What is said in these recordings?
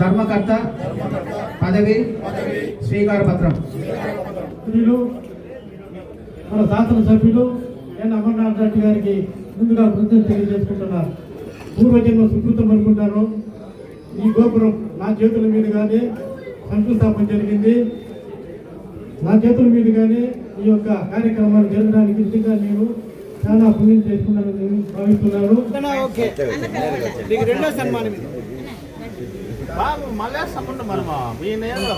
ధర్మకర్త పదవి స్వీకార పత్రం స్త్రీలు మన శాసనసభ్యులు ఎన్ అమర్నాథ్ రెడ్డి గారికి ముందుగా కృతజ్ఞత తెలియజేసుకుంటున్నారు. పూర్వజన్మ సుకృతం అనుకుంటారు ఈ గోపురం నా చేతుల మీదుగానే శంకుస్థాపన జరిగింది. నా చేతుల మీదుగానే ఈ యొక్క కార్యక్రమాలు జరగడానికి నిజంగా నేను చాలా పుణ్యం చేసుకున్నానని నేను భావిస్తున్నాను నీకు రెండో సన్మానం ఇది బాబు మళ్ళీ సంబంధం మనమా ఈయన ఏదో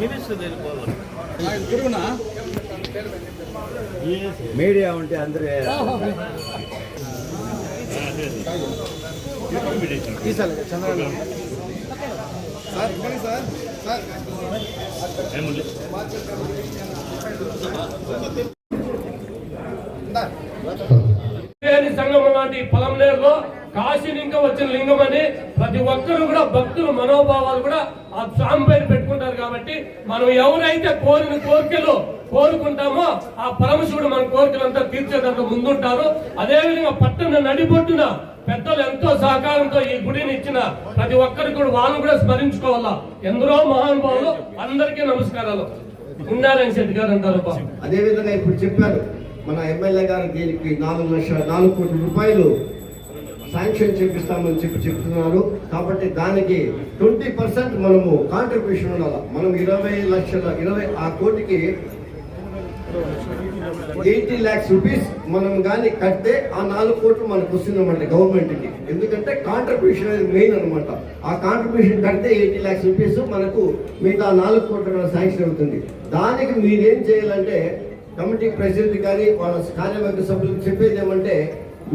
మినిస్టర్ వెళ్ళిపోవాలి. మీడియా ఉంటే అందరూ. లేని సంగమం లాంటి కాశీ లింగం వచ్చిన లింగం అని ప్రతి ఒక్కరు కూడా భక్తుల మనోభావాలు కూడా ఆ స్వామి పైన పెట్టుకుంటారు కాబట్టి మనం ఎవరైతే కోరిన కోరికలు కోరుకుంటామో ఆ పరమశివుడు మన కోరికలంతా తీర్చేటందుకు ముందుంటారు. అదేవిధంగా పట్టణ నడిపొట్టున పెద్దలు ఎంతో సహకారంతో ఈ గుడిని ఇచ్చిన ప్రతి ఒక్కరు కూడా వాళ్ళు కూడా స్మరించుకోవాలా? ఎందరో మహానుభావులు అందరికీ నమస్కారాలు. ఉన్నారని శెట్టి గారు అంటారు అదేవిధంగా ఇప్పుడు చెప్పారు మన ఎమ్మెల్యే గారు దీనికి నాలుగు లక్షల నాలుగు కోట్ల రూపాయలు శాంక్షన్ చేపిస్తామని చెప్పి చెప్తున్నారు. కాబట్టి దానికి ట్వంటీ పర్సెంట్ మనము కాంట్రిబ్యూషన్ ఉండాలి. మనం ఇరవై లక్షల ఇరవై ఆ కోటికి ఎయిటీ ల్యాక్స్ రూపీస్ మనం కానీ కడితే ఆ నాలుగు కోట్లు మనకు వస్తుందన్నమాట గవర్నమెంట్కి. ఎందుకంటే కాంట్రిబ్యూషన్ అనేది మెయిన్ అనమాట ఆ కాంట్రిబ్యూషన్ కడితే ఎయిటీ ల్యాక్స్ రూపీస్ మనకు మిగతా నాలుగు కోట్ల శాంక్షన్ అవుతుంది. దానికి మీరేం చేయాలంటే కమిటీ ప్రెసిడెంట్ కానీ వాళ్ళ కార్యవర్గ సభ్యులకు చెప్పేది ఏమంటే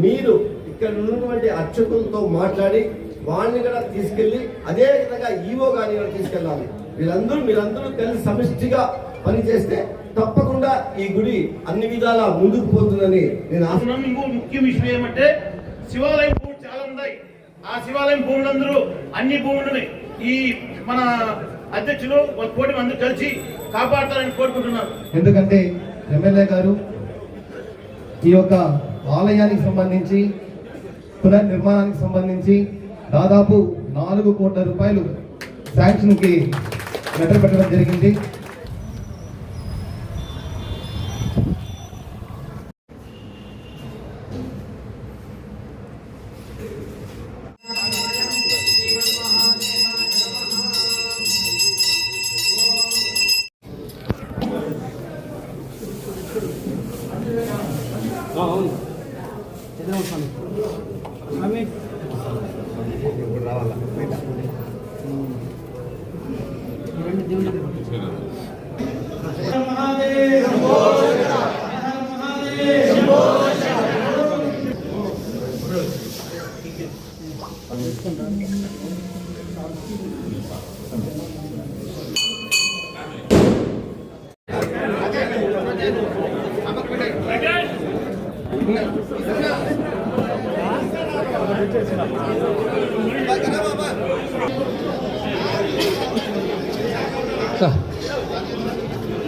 మీరు ఇక్కడ ఉన్నటువంటి అర్చకులతో మాట్లాడి వాళ్ళని కూడా తీసుకెళ్ళి అదే విధంగా ఈవో గాని కూడా తీసుకెళ్ళాలి. వీళ్ళందరూ మీరందరూ కలిసి సమిష్టిగా పనిచేస్తే తప్పకుండా ఈ గుడి అన్ని విధాల ముందుకు పోతుందని నేను ఆశ మనం ఇంకో ముఖ్య విషయం ఏమంటే శివాలయం భూములు చాలా ఉన్నాయి. ఆ శివాలయం భూములందరూ అన్ని భూములని ఈ మన అధ్యక్షులు ఒక కోటి మంది కలిసి కాపాడతారని కోరుకుంటున్నారు ఎందుకంటే ఎమ్మెల్యే గారు ఈ యొక్క ఆలయానికి సంబంధించి పునర్నిర్మాణానికి సంబంధించి దాదాపు నాలుగు కోట్ల రూపాయలు శాంక్షన్కి లెటర్ పెట్టడం జరిగింది.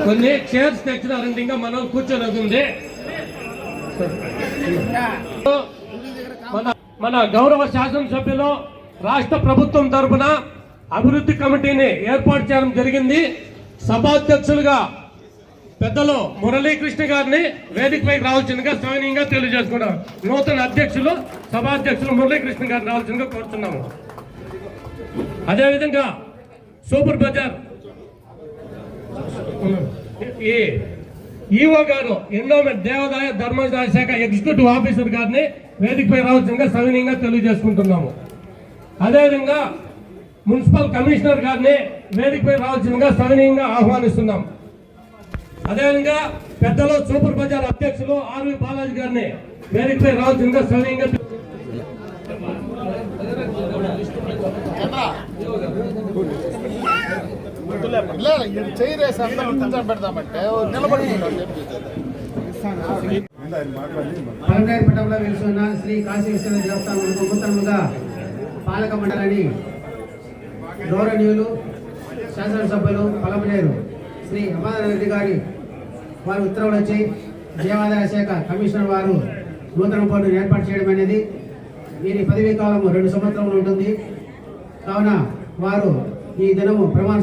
కొన్ని చైర్స్ తెచ్చినారండి ఇంకా మనం కూర్చొని ఉంది. మన మన గౌరవ శాసనసభ్యులు రాష్ట్ర ప్రభుత్వం తరపున అభివృద్ధి కమిటీని ఏర్పాటు చేయడం జరిగింది. సభాధ్యక్షులుగా పెద్దలు మురళీకృష్ణ గారిని వేదికపైకి రావాల్సిందిగా సవినీయంగా తెలియజేసుకున్నాం. నూతన అధ్యక్షులు సభాధ్యక్షులు మురళీకృష్ణ గారిని రావాల్సిందిగా కోరుతున్నాము అదేవిధంగా సూపర్ బజార్ ఈ ఈఓ గారు ఎండోమెంట్ దేవాదాయ ధర్మదాయ శాఖ ఎగ్జిక్యూటివ్ ఆఫీసర్ గారిని వేదికపై రావాల్సిందిగా సవినీయంగా తెలియజేసుకుంటున్నాము. అదేవిధంగా మున్సిపల్ కమిషనర్ గారిని వేదికపై రావాల్సిందిగా సవినీయంగా ఆహ్వానిస్తున్నాం. అదేవిధంగా పెద్దలు సూపర్ బజార్ అధ్యక్షులు ఆర్వి బాలాజీ గారిని వేదికపై రావాల్సిందిగా సవినీయంగా పలమనేరపట్నంలో వెలుసున్న శ్రీ కాశీ విశ్వనాథ దేవస్థానం నూతనంగా పాలక మండలిని గౌరవనీయులు శాసనసభ్యులు పలమనేరు శ్రీ అమరారెడ్డి రెడ్డి గారి వారి ఉత్తర్వులు వచ్చి దేవాదాయ శాఖ కమిషనర్ వారు నూతన బోర్డు ఏర్పాటు చేయడం అనేది వీరి పదవీ కాలం రెండు సంవత్సరములు ఉంటుంది. కావున వారు ఈ దినము ప్రమాణ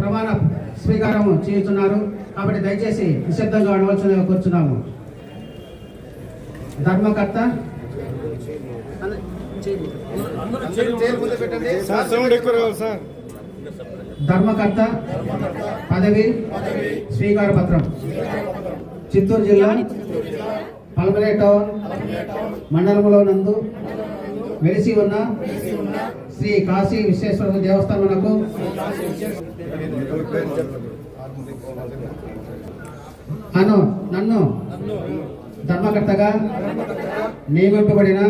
ప్రమాణ స్వీకారం చేస్తున్నారు. కాబట్టి దయచేసి నిశ్శబ్దంగా అడవలసిన కూర్చున్నాము. ధర్మకర్త ధర్మకర్త పదవి స్వీకార పత్రం చిత్తూరు జిల్లా పల్మలే టౌన్ మండలంలో నందు వెలిసి ఉన్న శ్రీ కాశీ విశ్వేశ్వర దేవస్థానమునకు అను నన్ను ధర్మకర్తగా నియమింపబడిన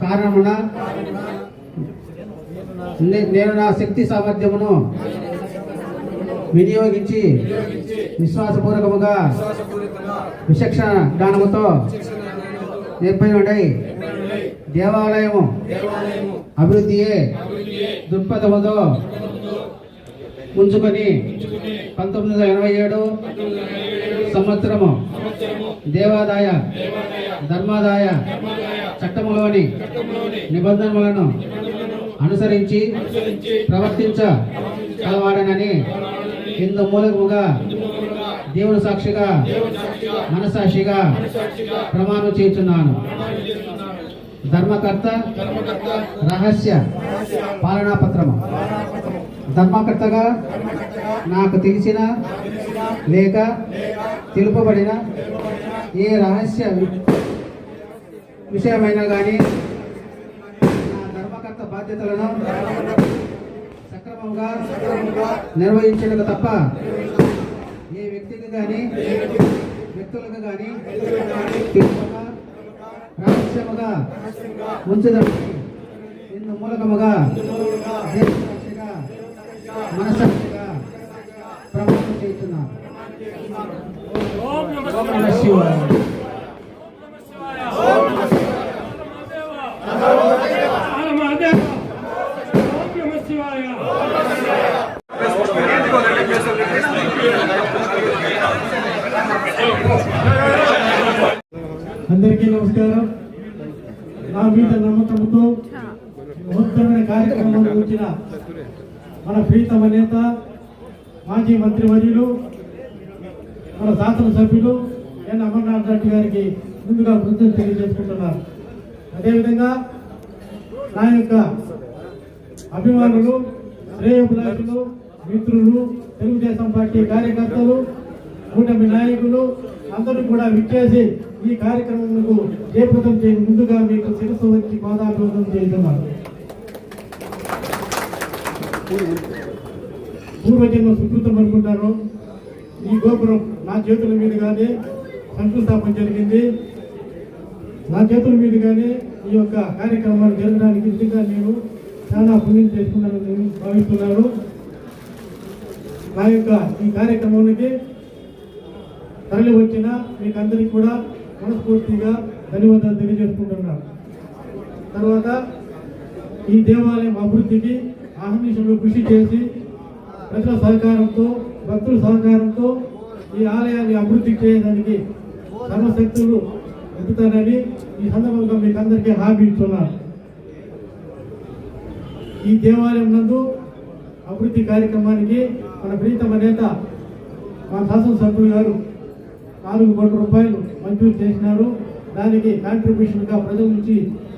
కారణమున నేను నా శక్తి సామర్థ్యమును వినియోగించి విశ్వాసపూర్వకముగా విచక్షణ జ్ఞానముతో నిర్భయుడై దేవాలయము అభివృద్ధియే దృక్పథముతో ఉంచుకొని పంతొమ్మిది వందల ఎనభై ఏడు సంవత్సరము దేవాదాయ ధర్మాదాయ చట్టములోని నిబంధనలను అనుసరించి ప్రవర్తించ కలవాడనని ఇందు మూలకముగా దేవుని సాక్షిగా మనసాక్షిగా ప్రమాణం చేస్తున్నాను ధర్మకర్త రహస్య పాలనా పత్రము. ధర్మకర్తగా నాకు తెలిసిన లేక తెలుపబడిన ఏ రహస్య విషయమైనా కానీ ధర్మకర్త బాధ్యతలను సక్రమంగా నిర్వహించడం తప్ప ఏ వ్యక్తికి కానీ వ్యక్తులకు కానీ రహస్యముగా ఉంచదని ఇందు మూలకముగా దేశసాక్షిగా మనసాక్షిగా ప్రమాణం చేస్తున్నాను. మంత్రి వర్యులు మన శాసనసభ్యులు ఎన్ అమర్నాథ్ రెడ్డి గారికి ముందుగా కృతజ్ఞత తెలియజేసుకుంటున్నారు అదేవిధంగా నా యొక్క అభిమానులు శ్రేయోభిలాషులు మిత్రులు తెలుగుదేశం పార్టీ కార్యకర్తలు కూటమి నాయకులు అందరూ కూడా విచ్చేసి ఈ కార్యక్రమంకు జయప్రదం చేయ ముందుగా మీకు శిరస్సు వచ్చి పాదాభివందనం చేస్తున్నాను. పూర్వజన్మ సుకృతం అనుకుంటారు ఈ గోపురం నా చేతుల మీదుగానే శంకుస్థాపన జరిగింది. నా చేతుల మీదుగానే ఈ యొక్క కార్యక్రమాలు జరగడానికి నిజంగా నేను చాలా పుణ్యం చేసుకున్నానని నేను భావిస్తున్నాను. నా యొక్క ఈ కార్యక్రమానికి తరలి వచ్చిన మీకు అందరికీ కూడా మనస్ఫూర్తిగా ధన్యవాదాలు తెలియజేసుకుంటున్నాను. తర్వాత ఈ దేవాలయం అభివృద్ధికి అహర్నిశలు కృషి చేసి ప్రజల సహకారంతో భక్తుల సహకారంతో ఈ ఆలయాన్ని అభివృద్ధి చేయడానికి సర్వశక్తులు ఎదుగుతానని ఈ సందర్భంగా మీకు అందరికీ హామీ ఇస్తున్నాను ఈ దేవాలయం నందు అభివృద్ధి కార్యక్రమానికి మన ప్రీతమ నేత మా శాసనసభ్యులు గారు నాలుగు కోట్ల రూపాయలు మంజూరు చేసినారు. దానికి కాంట్రిబ్యూషన్గా ప్రజల నుంచి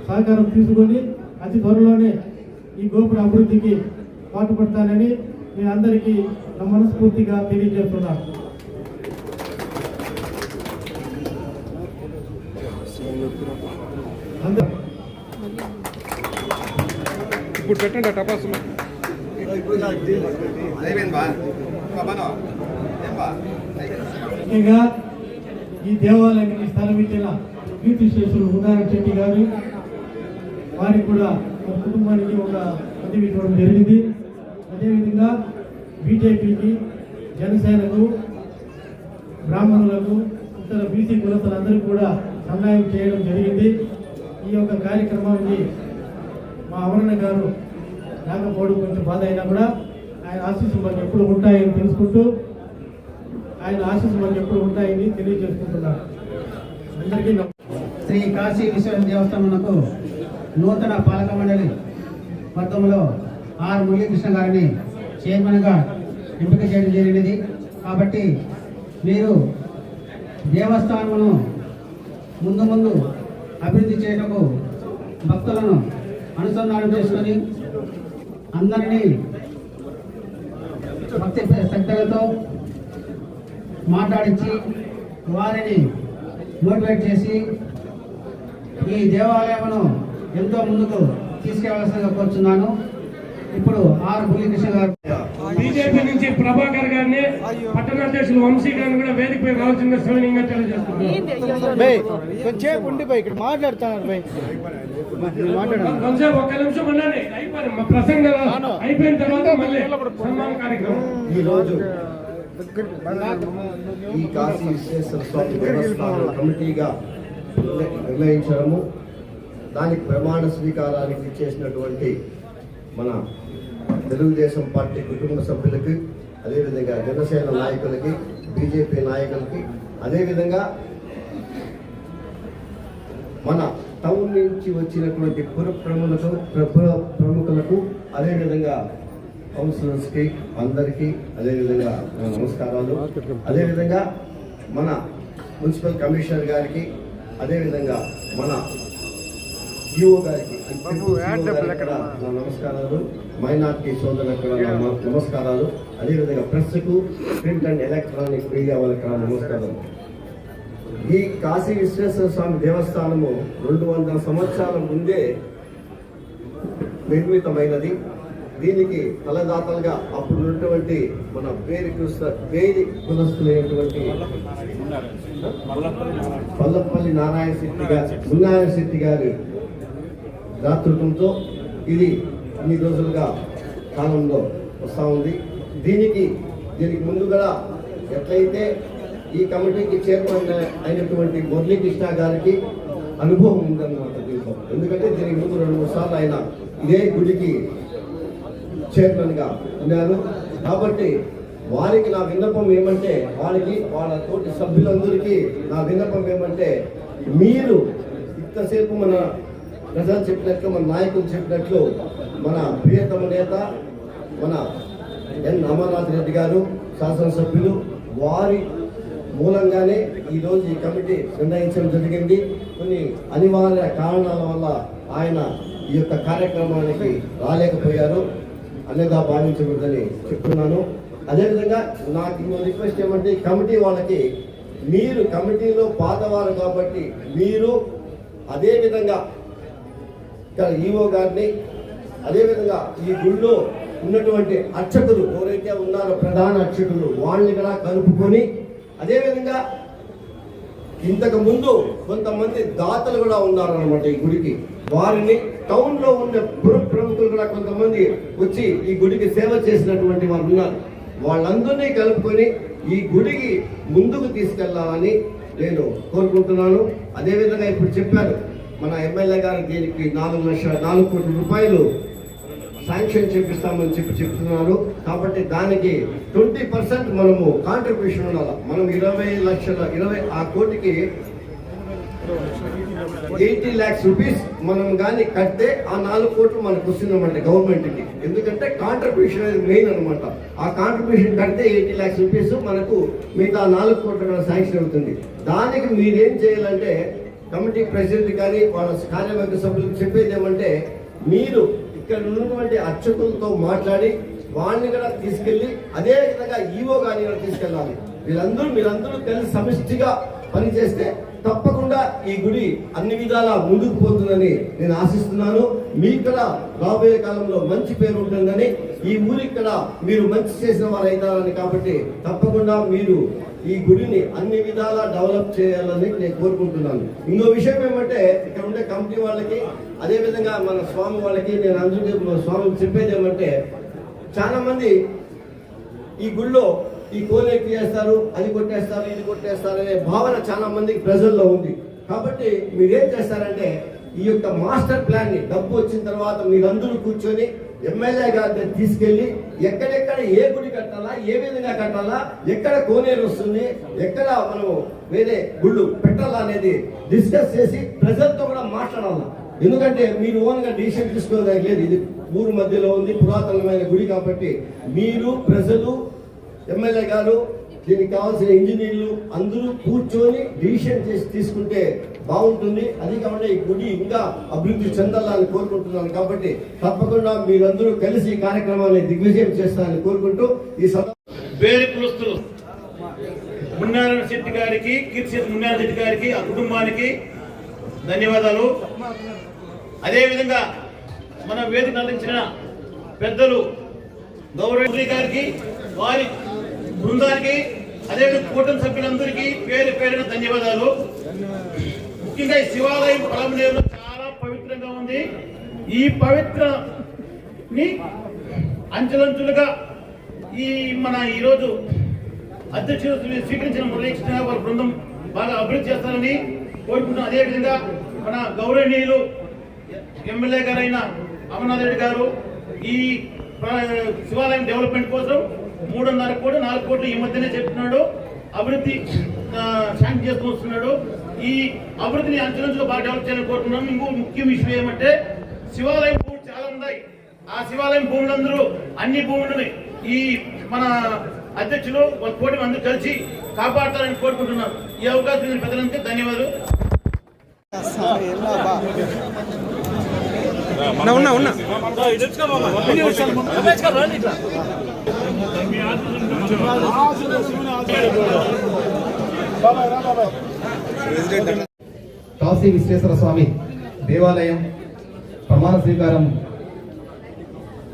సహకారం తీసుకొని అతి త్వరలోనే ఈ గోపుర అభివృద్ధికి పాటుపడతానని మీ అందరికీ నా మనస్ఫూర్తిగా తెలియజేస్తున్నాను అందరూ ఇప్పుడు పెట్టండి ఆ టపాసులు. ముఖ్యంగా ఈ దేవాలయానికి స్థలం ఇచ్చిన కీర్తి శేషులు ఉదాహరణ శెట్టి గారు. వారికి కూడా కుటుంబానికి ఒక పదవి ఇవ్వడం జరిగింది. అదేవిధంగా బీజేపీకి జనసేనకు బ్రాహ్మణులకు ఇతర బీసీ కులతలందరూ కూడా సహాయం చేయడం జరిగింది. ఈ యొక్క కార్యక్రమానికి మా అమరణ గారు రాకపోవడం కొంచెం బాధ అయినా కూడా ఆయన ఆశీస్సు మనకు ఎప్పుడు ఉంటాయని తెలుసుకుంటూ ఆయన ఆశీస్సు మనకు ఎప్పుడు ఉంటాయని తెలియజేసుకుంటున్నాను. అందరికీ శ్రీ కాశీ విశ్వ దేవస్థానమునకు నూతన పాలక మండలి పద్మంలో ఆర్ మురళీకృష్ణ గారిని చైర్మన్గా ఎంపిక చేయడం జరిగినది. కాబట్టి మీరు దేవస్థానమును ముందు ముందు అభివృద్ధి చేయటకు భక్తులను అనుసంధానం చేసుకొని అందరినీ భక్తి శక్తులతో మాట్లాడించి వారిని మోటివేట్ చేసి ఈ దేవాలయమును ఎంతో ముందుకు తీసుకెళ్ళాల్సిందిగా కోరుచున్నాను. ఇప్పుడు ఆర్ మురళీకృష్ణ గారు. బీజేపీ నుంచి ప్రభాకర్ గారిని పట్టణ అధ్యక్షులు వంశీ గారిని కూడా వేదికపై రావాల్సిందిగా సవినీయంగా తెలియజేస్తున్నారు బై కొంచెం ఉండి బై ఇక్కడ మాట్లాడుతున్నారు కొంచెం ఒక్క నిమిషం ఉండండి. అయిపోయింది. మా ప్రసంగం అయిపోయిన తర్వాత మళ్ళీ సన్మాన కార్యక్రమం. ఈరోజు ఈ కాశీ విశ్వేశ్వర స్వామి దేవస్థానం కమిటీగా నిర్ణయించడము దానికి ప్రమాణ స్వీకారానికి చేసినటువంటి మన తెలుగుదేశం పార్టీ కుటుంబ సభ్యులకి అదేవిధంగా జనసేన నాయకులకి బీజేపీ నాయకులకి అదేవిధంగా మన టౌన్ నుంచి వచ్చినటువంటి పుర ప్రముఖులకు పుర ప్రముఖులకు అదేవిధంగా కౌన్సిలర్స్కి అందరికీ అదేవిధంగా నమస్కారాలు. అదేవిధంగా మన మున్సిపల్ కమిషనర్ గారికి అదేవిధంగా మన ఈఓ గారికి నమస్కారాలు. మైనార్టీ సోదరులకు నమస్కారాలు. అదేవిధంగా ప్రెస్కు ప్రింట్ అండ్ ఎలక్ట్రానిక్ మీడియా వాళ్ళకి కూడా నమస్కారాలు. ఈ కాశీ విశ్వేశ్వర స్వామి దేవస్థానము రెండు వందల సంవత్సరాల ముందే నిర్మితమైనది. దీనికి తలదాతలుగా అప్పుడు ఉన్నటువంటి మన పేరు పేరు కులస్తులైనటువంటి పల్లపల్లి నారాయణ. శెట్టి గారి మున్నారాయణ శెట్టి గారి దాతృత్వంతో ఇది ఇన్ని రోజులుగా కాలంలో వస్తూ ఉంది. దీనికి దీనికి ముందు కూడా ఎట్లయితే ఈ కమిటీకి చైర్మన్ అయినటువంటి మురళీకృష్ణ గారికి అనుభవం ఉందన్నమాట దీంట్లో ఎందుకంటే దీనికి ముందు రెండు మూడు సార్లు ఆయన ఇదే గుడికి చైర్మన్గా ఉన్నారు. కాబట్టి వారికి నా విన్నపం ఏమంటే వారికి వాళ్ళ తోటి సభ్యులందరికీ నా విన్నపం ఏమంటే మీరు ఇంతసేపు మన ప్రజలు చెప్పినట్లు మన నాయకులు చెప్పినట్లు మన ప్రియతమ నేత మన ఎన్ అమర్నాథ్ రెడ్డి గారు శాసనసభ్యులు వారి మూలంగానే ఈరోజు ఈ కమిటీ నిర్ణయించడం జరిగింది. కొన్ని అనివార్య కారణాల వల్ల ఆయన ఈ యొక్క కార్యక్రమానికి రాలేకపోయారు. అన్నగా భావించకూడదని చెప్తున్నాను. అదేవిధంగా నాకు ఇంకో రిక్వెస్ట్ ఏమంటే కమిటీ వాళ్ళకి మీరు కమిటీలో పాతవారు కాబట్టి మీరు అదేవిధంగా ఇక్కడ ఈఓ గారిని అదేవిధంగా ఈ గుళ్ళో ఉన్నటువంటి అర్చకులు ఎవరైతే ఉన్నారో ప్రధాన అర్చకులు వాళ్ళని కూడా కలుపుకొని అదేవిధంగా ఇంతకు ముందు కొంతమంది దాతలు కూడా ఉన్నారనమాట ఈ గుడికి. వారిని టౌన్లో ఉన్న ప్రముఖులు కూడా కొంతమంది వచ్చి ఈ గుడికి సేవ చేసినటువంటి వారు ఉన్నారు. వాళ్ళందరినీ కలుపుకొని ఈ గుడికి ముందుకు తీసుకెళ్ళాలని నేను కోరుకుంటున్నాను. అదేవిధంగా ఇప్పుడు చెప్పారు మన ఎమ్మెల్యే గారు దీనికి నాలుగు లక్షల నాలుగు కోట్ల రూపాయలు శాంక్షన్ చేపిస్తామని చెప్పి చెప్తున్నారు. కాబట్టి దానికి ట్వంటీ పర్సెంట్ మనము కాంట్రిబ్యూషన్ ఉండాలి. మనం ఇరవై లక్షల ఇరవై ఆ కోటికి ఎయిటీ ల్యాక్స్ రూపీస్ మనం కానీ కడితే ఆ నాలుగు కోట్లు మనకు వస్తుందన్నమాట గవర్నమెంట్కి. ఎందుకంటే కాంట్రిబ్యూషన్ అనేది మెయిన్ అనమాట ఆ కాంట్రిబ్యూషన్ కడితే ఎయిటీ ల్యాక్స్ రూపీస్ మనకు మిగతా నాలుగు కోట్ల శాంక్షన్ అవుతుంది. దానికి మీరేం చేయాలంటే కమిటీ ప్రెసిడెంట్ కానీ వాళ్ళ కార్యవర్గ సభ్యులకు చెప్పేది ఏమంటే మీరు ఇక్కడ ఉన్నటువంటి అర్చకులతో మాట్లాడి వాళ్ళని కూడా తీసుకెళ్ళి అదే విధంగా ఈవో గాని కూడా తీసుకెళ్ళాలి. వీళ్ళందరూ మీరందరూ కలిసి సమిష్టిగా పనిచేస్తే తప్పకుండా ఈ గుడి అన్ని విధాల ముందుకు పోతుందని నేను ఆశిస్తున్నాను. మీకు కూడా రాబోయే కాలంలో మంచి పేరు ఉంటుందని ఈ ఊరికి కూడా మీరు మంచి చేసిన వారు అవుతారని కాబట్టి తప్పకుండా మీరు ఈ గుడిని అన్ని విధాలా డెవలప్ చేయాలని నేను కోరుకుంటున్నాను. ఇంకో విషయం ఏమంటే ఇక్కడ ఉండే కమిటీ వాళ్ళకి అదే విధంగా మన స్వామి వాళ్ళకి నేను అందుకే స్వామికి చెప్పేది ఏమంటే చాలా మంది ఈ గుళ్ళో ఈ కోనేటి చేస్తారు అది కొట్టేస్తారు ఇది కొట్టేస్తారు అనే భావన చాలా మందికి ప్రజల్లో ఉంది. కాబట్టి మీరేం చేస్తారంటే ఈ యొక్క మాస్టర్ ప్లాన్ని డబ్బు వచ్చిన తర్వాత మీరందరూ కూర్చొని ఎమ్మెల్యే గారిని తీసుకెళ్ళి ఎక్కడెక్కడ ఏ గుడి కట్టాలా ఏ విధంగా కట్టాలా ఎక్కడ కోనేరు వస్తుంది ఎక్కడ మనం వేరే గుళ్ళు పెట్టాలా అనేది డిస్కస్ చేసి ప్రజలతో కూడా మాట్లాడాలా. ఎందుకంటే మీరు ఓన్గా డిసిషన్ తీసుకోవడానికి లేదు. ఇది ఊరు మధ్యలో ఉంది పురాతనమైన గుడి కాబట్టి మీరు ప్రజలు ఎమ్మెల్యే గారు దీనికి కావాల్సిన ఇంజనీర్లు అందరూ కూర్చొని డిసిషన్ చేసి తీసుకుంటే బాగుంటుంది. అది కాకుండా ఈ గుడి ఇంకా అభివృద్ధి చెందాలని కోరుకుంటున్నాను. కాబట్టి తప్పకుండా మీరందరూ కలిసి ఈ కార్యక్రమాన్ని దిగ్విజయం చేస్తారని కోరుకుంటూ ఈ సభ వేరే కులస్తులు. మున్నారాయణ శెట్టి గారికి కీర్తి మున్నారాయణ శెట్టి గారికి ఆ కుటుంబానికి ధన్యవాదాలు. అదేవిధంగా మన వేదిక అందించిన పెద్దలు గౌరవ గారికి వారి బృందానికి అదేవిధంగా కూటమి సభ్యులందరికీ పేరు పేరున ధన్యవాదాలు. ముఖ్యంగా ఈ శివాలయం పొలంనేరు చాలా పవిత్రంగా ఉంది. ఈ పవిత్రని అంచెలంచులుగా ఈ మన ఈరోజు అధ్యక్షులు స్వీకరించిన మురళీకృష్ణ వారి బృందం బాగా అభివృద్ధి చేస్తారని కోరుకుంటున్నాం. అదేవిధంగా మన గౌరవనీయులు ఎమ్మెల్యే గారైన అమర్నాథ్ రెడ్డి గారు ఈ శివాలయం డెవలప్మెంట్ కోసం మూడున్నర కోట్లు నాలుగు కోట్లు ఈ మధ్యనే చెప్తున్నాడు. అభివృద్ధి శాంక్షన్ చేస్తూ వస్తున్నాడు ఈ అభివృద్ధిని అంచెలంచులు బాగా డెవలప్ చేయాలని కోరుతున్నాం ఇంకో ముఖ్య విషయం ఏమంటే శివాలయం భూములు చాలా ఉన్నాయి. ఆ శివాలయం భూములందరూ అన్ని భూములని ఈ మన అధ్యక్షులు కోటి అందరూ కలిసి కాపాడతారని కోరుకుంటున్నాను ఈ అవకాశం పెద్దలందరికీ ధన్యవాదాలు. ఉన్నా ఉన్నా ఉన్నా. కాశీ విశ్వేశ్వర స్వామి దేవాలయం ప్రమాణ స్వీకారం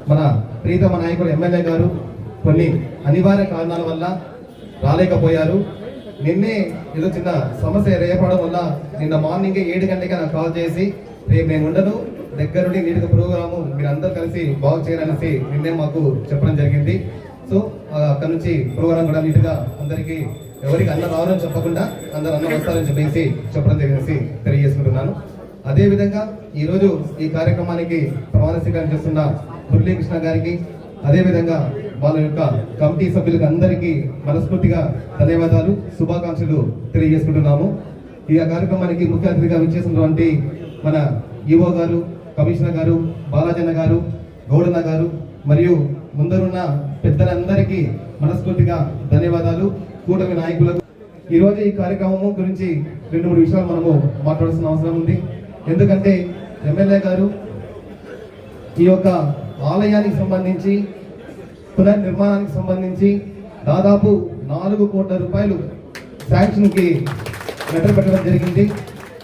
మన ప్రీతమ నాయకుడు ఎమ్మెల్యే గారు కొన్ని అనివార్య కారణాల వల్ల రాలేకపోయారు. నిన్నే ఏదో చిన్న సమస్య రేపడం వల్ల నిన్న మార్నింగ్ ఏడు గంటలకి నాకు కాల్ చేసి రేపు నేను ఉండను దగ్గరుండి నీటిగా ప్రోగ్రాము మీరు అందరూ కలిసి బాగు చేయాలనేసి నిన్నే మాకు చెప్పడం జరిగింది. సో అక్కడ నుంచి ప్రోగ్రాం కూడా నీట్గా అందరికీ ఎవరికి అన్న రావాలని చెప్పకుండా అందరు అన్న వస్తారని చెప్పేసి చెప్పడం జరిగేసి తెలియజేసుకుంటున్నాను. అదేవిధంగా ఈరోజు ఈ కార్యక్రమానికి ప్రమాణ స్వీకారం చేస్తున్న మురళీకృష్ణ గారికి అదేవిధంగా వాళ్ళ యొక్క కమిటీ సభ్యులకు అందరికీ మనస్ఫూర్తిగా ధన్యవాదాలు శుభాకాంక్షలు తెలియజేసుకుంటున్నాము. ఈ కార్యక్రమానికి ముఖ్య అతిథిగా విచ్చేసినటువంటి మన ఈవో గారు కమిషనర్ గారు బాలాజన్న గారు గౌడన్న గారు మరియు ముందరున్న పెద్దలందరికీ మనస్ఫూర్తిగా ధన్యవాదాలు. కూటమి నాయకులకు ఈ ఈ కార్యక్రమము గురించి రెండు మూడు విషయాలు మనము మాట్లాడాల్సిన అవసరం ఉంది. ఎందుకంటే ఎమ్మెల్యే గారు ఈ యొక్క ఆలయానికి సంబంధించి పునర్నిర్మాణానికి సంబంధించి దాదాపు నాలుగు కోట్ల రూపాయలు శాంక్షన్కి లెటర్ పెట్టడం జరిగింది.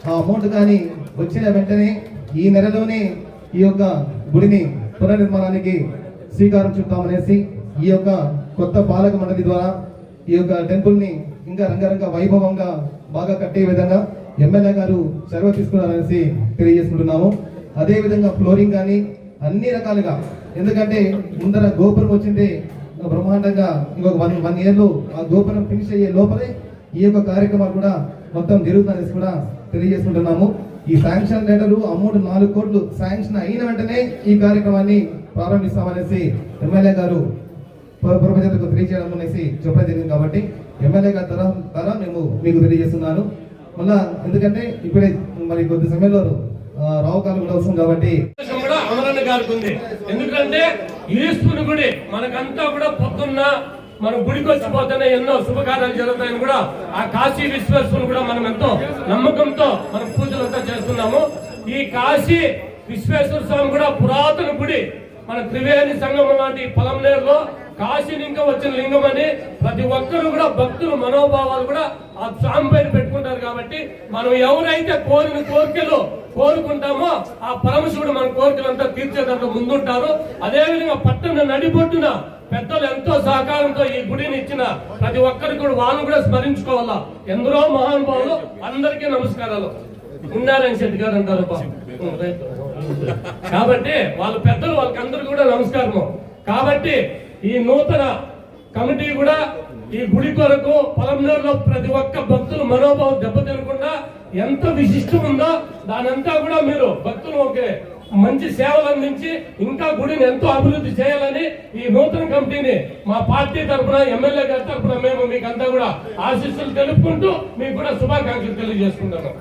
ఆ అమౌంట్ కానీ వచ్చిన వెంటనే ఈ నెలలోనే ఈ యొక్క గుడిని పునర్నిర్మాణానికి శ్రీకారం చుట్టామనేసి ఈ యొక్క కొత్త పాలక మండలి ద్వారా ఈ యొక్క టెంపుల్ని ఇంకా రంగరంగ వైభవంగా బాగా కట్టే విధంగా ఎమ్మెల్యే గారు చొరవ తీసుకున్నారనేసి తెలియజేసుకుంటున్నాము. అదే విధంగా ఫ్లోరింగ్ కానీ అన్ని రకాలుగా ఎందుకంటే ముందర గోపురం వచ్చింది బ్రహ్మాండంగా ఇంకొక వన్ వన్ ఇయర్లో ఆ గోపురం ఫినిష్ అయ్యే లోపలే ఈ యొక్క కార్యక్రమాలు కూడా మొత్తం జరుగుతుందనేసి కూడా తెలియజేసుకుంటున్నాము. ఈ శాంక్షన్ లెటరు అమౌంట్ నాలుగు కోట్లు శాంక్షన్ అయిన వెంటనే ఈ కార్యక్రమాన్ని ప్రారంభిస్తామనేసి ఎమ్మెల్యే గారు పుర- ప్రజలకు తెలియజేయడం అనేసి చెప్పడం జరిగింది కాబట్టి ఎమ్మెల్యే గారి తరం ద్వారా మేము మీకు తెలియజేస్తున్నాను. మళ్ళా ఎందుకంటే ఇప్పుడే మరి కొద్ది సమయంలో రావు కాలం కూడా వస్తుంది కాబట్టి కూడా గారికి ఉంది ఎందుకంటే ఈశ్వరుని గుడి మనకంతా కూడా పొద్దున్న మన గుడికి వచ్చిపోతేనే ఎన్నో శుభకార్యాలు జరుగుతాయని కూడా ఆ కాశీ విశ్వేశ్వరుని కూడా మనం ఎంతో నమ్మకంతో మనం పూజలంతా చేస్తున్నాము. ఈ కాశీ విశ్వేశ్వర స్వామి కూడా పురాతన గుడి మన త్రివేణి సంగమం లాంటి పొలంనేరులో కాశీ ఇంకా వచ్చిన లింగం అని ప్రతి ఒక్కరు కూడా భక్తుల మనోభావాలు కూడా ఆ స్వామి పైన పెట్టుకుంటారు కాబట్టి మనం ఎవరైతే కోరిన కోరికలు కోరుకుంటామో ఆ పరమశివుడు మన కోరికలంతా తీర్చేదాంట్లో ముందుంటారు. అదేవిధంగా పట్టణ నడిపొట్టిన పెద్దలు ఎంతో సహకారంతో ఈ గుడిని ఇచ్చిన ప్రతి ఒక్కరికి కూడా వాళ్ళు కూడా స్మరించుకోవాలా? ఎందరో మహానుభావులు అందరికీ నమస్కారాలు. ఉన్నారని శెట్టి గారు అంటారు పాపం. కాబట్టి వాళ్ళ పెద్దలు వాళ్ళకి కూడా నమస్కారము. కాబట్టి ఈ నూతన కమిటీ కూడా ఈ గుడి కొరకు పొలంలో ప్రతి ఒక్క భక్తులు మనోభావం దెబ్బతినకుండా ఎంత విశిష్టం ఉందో దానంతా కూడా మీరు భక్తులు ఒకే మంచి సేవలు అందించి ఇంకా గుడిని ఎంతో అభివృద్ధి చేయాలని ఈ నూతన కమిటీని మా పార్టీ తరఫున ఎమ్మెల్యే గారి తరఫున మేము మీకు అంతా కూడా ఆశీస్సులు తెలుపుకుంటూ మీకు కూడా శుభాకాంక్షలు తెలియజేసుకుంటున్నాం.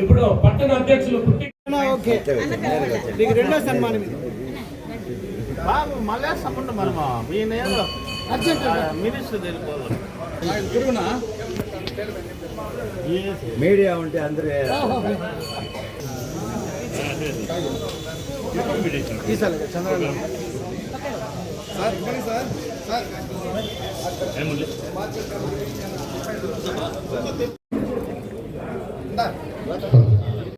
ఇప్పుడు పట్టణ అధ్యక్షులు పుట్టి రెండో సన్మానం ఇది. మళ్ళీ సంబంధం మనము అర్జెంట్ మినిస్టర్ మీడియా ఉంటే అందరూ తీసాలి చంద్రబాబు. मुझे